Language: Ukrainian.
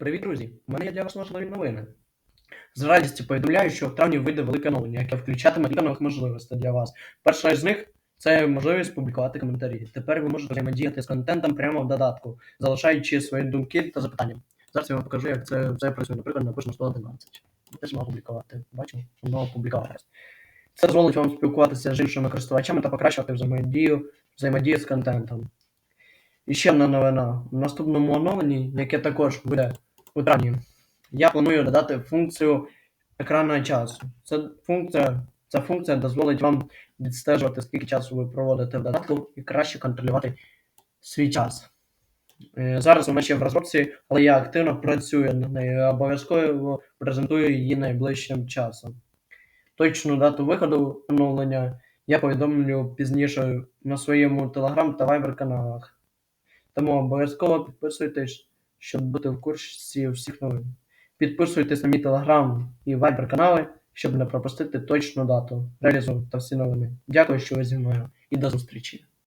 Привіт, друзі! У мене є для вас важливі новини. З радістю повідомляю, що в травні вийде велике оновлення, яке включатиме кілька нових можливостей для вас. Перша з них це можливість публікувати коментарі. Тепер ви можете взаємодіяти з контентом прямо в додатку, залишаючи свої думки та запитання. Зараз я вам покажу, як це, це працює. Наприклад, напишемо 111. Теж можна публікувати. Бачимо, воно опублікувалось. Це дозволить вам спілкуватися з іншими користувачами та покращувати взаємодію, взаємодію з контентом. І ще одна новина. В наступному оновленні, яке також буде у травні, я планую додати функцію екранного часу. Це функція, ця функція дозволить вам відстежувати, скільки часу ви проводите в додатку, і краще контролювати свій час. Е, Зараз вона ще в розробці, але я активно працюю над нею обов'язково презентую її найближчим часом. Точну дату виходу оновлення я повідомлю пізніше на своєму Telegram та Viber каналах. Тому обов'язково підписуйтесь, щоб бути в курсі всіх новин. Підписуйтесь на мій телеграм і вайбер канали, щоб не пропустити точну дату реалізу та всі новини. Дякую, що ви зі мною і до зустрічі!